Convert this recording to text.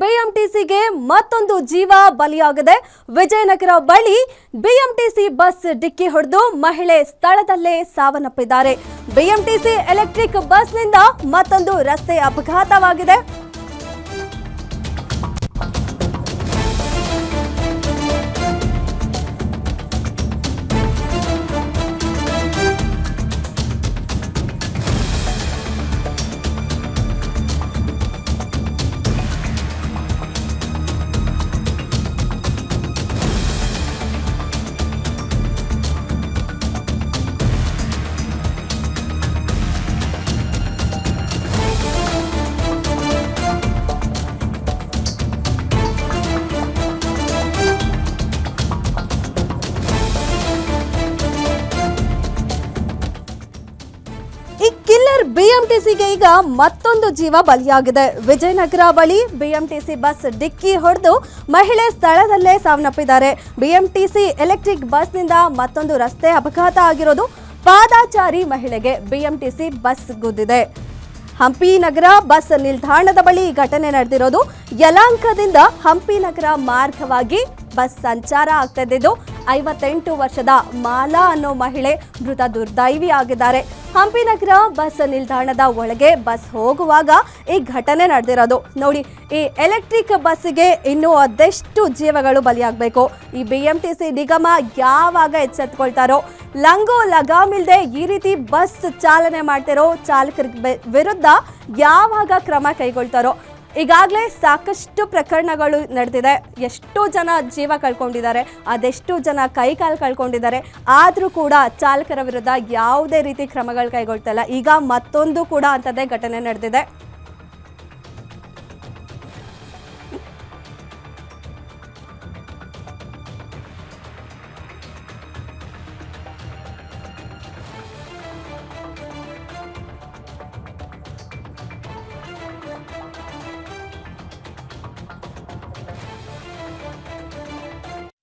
ಬಿಎಂಟಿಸಿಗೆ ಮತ್ತೊಂದು ಜೀವ ಬಲಿಯಾಗಿದೆ. ವಿಜಯನಗರ ಬಳಿ ಬಿಎಂಟಿಸಿ ಬಸ್ ಡಿಕ್ಕಿ ಹೊಡೆದು ಮಹಿಳೆ ಸ್ಥಳದಲ್ಲೇ ಸಾವನ್ನಪ್ಪಿದ್ದಾರೆ. ಬಿಎಂಟಿಸಿ ಎಲೆಕ್ಟ್ರಿಕ್ ಬಸ್ನಿಂದ ಮತ್ತೊಂದು ರಸ್ತೆ ಅಪಘಾತವಾಗಿದೆ. ಬಿಎಂಟಿಸಿಗೆ ಈಗ ಮತ್ತೊಂದು ಜೀವ ಬಲಿಯಾಗಿದೆ. ವಿಜಯನಗರ ಬಳಿ ಬಿಎಂಟಿಸಿ ಬಸ್ ಡಿಕ್ಕಿ ಹೊಡೆದು ಮಹಿಳೆ ಸ್ಥಳದಲ್ಲೇ ಸಾವನ್ನಪ್ಪಿದ್ದಾರೆ. ಬಿಎಂಟಿಸಿ ಎಲೆಕ್ಟ್ರಿಕ್ ಬಸ್ನಿಂದ ಮತ್ತೊಂದು ರಸ್ತೆ ಅಪಘಾತ ಆಗಿರೋದು ಪಾದಾಚಾರಿ ಮಹಿಳೆಗೆ ಬಿಎಂಟಿಸಿ ಬಸ್ ಗುದ್ದಿದೆ. ಹಂಪಿ ನಗರ ಬಸ್ ನಿಲ್ದಾಣದ ಬಳಿ ಘಟನೆ ನಡೆದಿರೋದು ಯಲಾಂಕದಿಂದ ಹಂಪಿ ನಗರ ಮಾರ್ಗವಾಗಿ ಬಸ್ ಸಂಚಾರ ಆಗ್ತಾ ಇದ್ದಿದ್ದು, ಐವತ್ತೆಂಟು ವರ್ಷದ ಮಾಲಾ ಅನ್ನೋ ಮಹಿಳೆ ಮೃತ ದುರ್ದೈವಿ ಆಗಿದ್ದಾರೆ. ಹಂಪಿ ನಗರ ಬಸ್ ನಿಲ್ದಾಣದ ಒಳಗೆ ಬಸ್ ಹೋಗುವಾಗ ಈ ಘಟನೆ ನಡೆದಿರೋದು. ನೋಡಿ, ಈ ಎಲೆಕ್ಟ್ರಿಕ್ ಬಸ್ಸಿಗೆ ಇನ್ನೂ ಅದೆಷ್ಟು ಜೀವಗಳು ಬಲಿಯಾಗಬೇಕು. ಈ ಬಿ ಎಂ ಟಿ ಸಿ ನಿಗಮ ಯಾವಾಗ ಎಚ್ಚೆತ್ಕೊಳ್ತಾರೋ, ಲಂಗೋ ಲಗಾಮಿಲ್ದೆ ಈ ರೀತಿ ಬಸ್ ಚಾಲನೆ ಮಾಡ್ತಿರೋ ಚಾಲಕರ ವಿರುದ್ಧ ಯಾವಾಗ ಕ್ರಮ ಕೈಗೊಳ್ತಾರೋ ಈಗಾಗಲೇ ಸಾಕಷ್ಟು ಪ್ರಕರಣಗಳು ನಡೆದಿದೆ. ಎಷ್ಟೋ ಜನ ಜೀವ ಕಳ್ಕೊಂಡಿದ್ದಾರೆ. ಅದೆಷ್ಟು ಜನ ಕೈ ಕಾಲು ಕಳ್ಕೊಂಡಿದ್ದಾರೆ. ಆದರೂ ಕೂಡ ಚಾಲಕರ ವಿರುದ್ಧ ಯಾವುದೇ ರೀತಿ ಕ್ರಮಗಳು ಕೈಗೊಳ್ತಾ ಇಲ್ಲ. ಈಗ ಮತ್ತೊಂದು ಕೂಡ ಅಂಥದ್ದೇ ಘಟನೆ ನಡೆದಿದೆ.